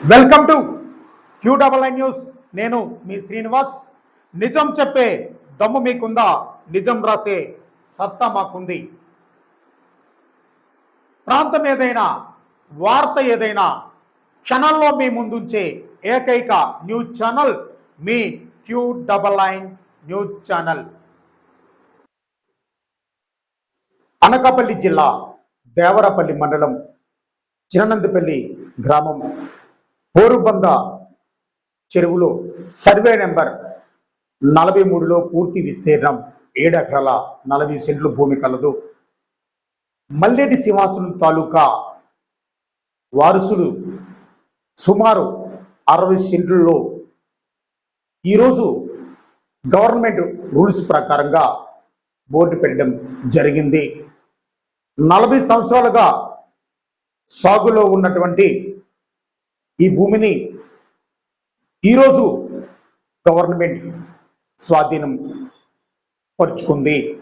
Welcome to Q double I news నేను మీ శ్రీనివాస్. నిజం చెప్పే దమ్ము మీకుందా? నిజం రాసే సత్తా మాకుంది. ప్రాంతం ఏదైనా వార్త ఏదైనా క్షణంలో మీ ముందుంచే ఏకైక news channel me Q double I news channel. Anakapalli జిల్లా దేవరపల్లి మండలం చిరనందిపల్లి గ్రామం. బోరుబంద చెరువులో సర్వే నెంబర్ నలభై మూడులో పూర్తి విస్తీర్ణం. ఏడెకరాల నలభై సెంట్లు భూమి కలదు. మల్లెడి సింహాచలం తాలూకా వారసులు సుమారు అరవై సెంట్లలో ఈరోజు గవర్నమెంట్ రూల్స్ ప్రకారంగా బోర్డు పెట్టడం జరిగింది. నలభై సంవత్సరాలుగా సాగులో ఉన్నటువంటి ఈ భూమిని ఈరోజు గవర్నమెంట్ స్వాధీనం పరుచుకుంది.